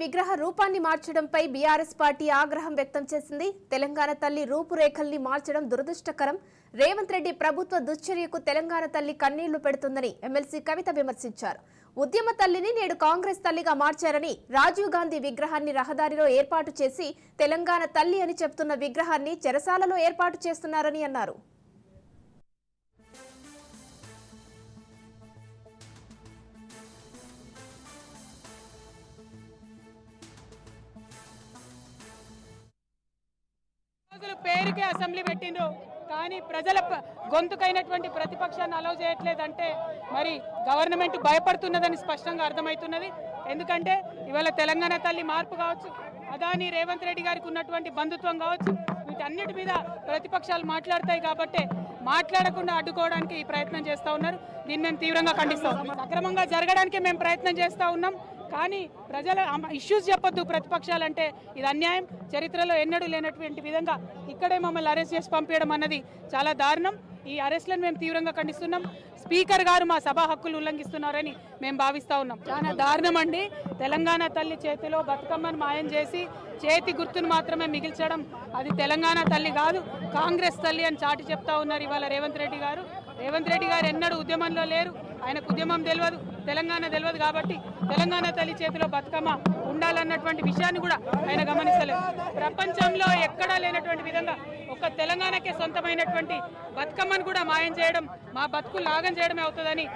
విగ్రహ రూపాన్ని మార్చడంపై BRS party ఆగ్రహం వ్యక్తం చేసింది. తెలంగాణ తల్లి రూపురేఖల్ని మార్చడం దురదృష్టకరం. రేవంత్ రెడ్డి ప్రభుత్వ దుశ్చర్యకు తెలంగాణ తల్లి కన్నీళ్ళు పెడుతుందని ఎమ్మెల్సీ కవిత విమర్శించారు. ఉద్యమ తల్లిని నేడు కాంగ్రెస్ తల్లిగా మార్చారని రాజీవ్ గాంధీ విగ్రహాన్ని రహదారిలో ఏర్పాటు చేసి తెలంగాణ తల్లి అని చెప్తున్న విగ్రహాన్ని చెరసాలలో ఏర్పాటు చేస్తున్నారని అన్నారు. పేరుకే అసెంబ్లీ పెట్టిండ్రు. కానీ ప్రజల గొంతుకైనటువంటి ప్రతిపక్షాన్ని అలౌ చేయట్లేదంటే మరి గవర్నమెంట్ భయపడుతున్నదని స్పష్టంగా అర్థమవుతున్నది. ఎందుకంటే ఇవాళ తెలంగాణ తల్లి మార్పు కావచ్చు అదాని రేవంత్ రెడ్డి గారికి ఉన్నటువంటి బంధుత్వం కావచ్చు వీటన్నిటి మీద ప్రతిపక్షాలు మాట్లాడతాయి కాబట్టి మాట్లాడకుండా అడ్డుకోవడానికి ఈ ప్రయత్నం చేస్తూ ఉన్నారు. దీన్ని మేము తీవ్రంగా ఖండిస్తాం. అక్రమంగా జరగడానికి మేము ప్రయత్నం చేస్తూ ఉన్నాం. కానీ ప్రజల ఇష్యూస్ చెప్పొద్దు ప్రతిపక్షాలంటే. ఇది అన్యాయం. చరిత్రలో ఎన్నడూ లేనటువంటి విధంగా ఇక్కడే మమ్మల్ని అరెస్ట్ చేసి పంపించడం అన్నది చాలా దారుణం. ఈ అరెస్ట్లను మేము తీవ్రంగా ఖండిస్తున్నాం. స్పీకర్ గారు మా సభా హక్కులు ఉల్లంఘిస్తున్నారని మేము భావిస్తా ఉన్నాం. చాలా దారుణం అండి. తెలంగాణ తల్లి చేతిలో బతుకమ్మను మాయం చేసి చేతి గుర్తును మాత్రమే మిగిల్చడం అది తెలంగాణ తల్లి కాదు కాంగ్రెస్ తల్లి అని చాటి చెప్తా ఉన్నారు ఇవాళ రేవంత్ రెడ్డి గారు. రేవంత్ రెడ్డి గారు ఎన్నడూ ఉద్యమంలో లేరు. ఆయనకు ఉద్యమం తెలియదు. తెలంగాణ తెలియదు కాబట్టి తెలంగాణ తల్లి చేతిలో బతుకమ్మ ఉండాలన్నటువంటి విషయాన్ని కూడా ఆయన గమనిస్తలేదు ప్రపంచంలో ఎక్కడా లేనటువంటి విధంగా ఒక తెలంగాణకే సొంతమైనటువంటి బతుకమ్మను కూడా మాయం చేయడం మా బతుకులు లాగం చేయడమే అవుతుందని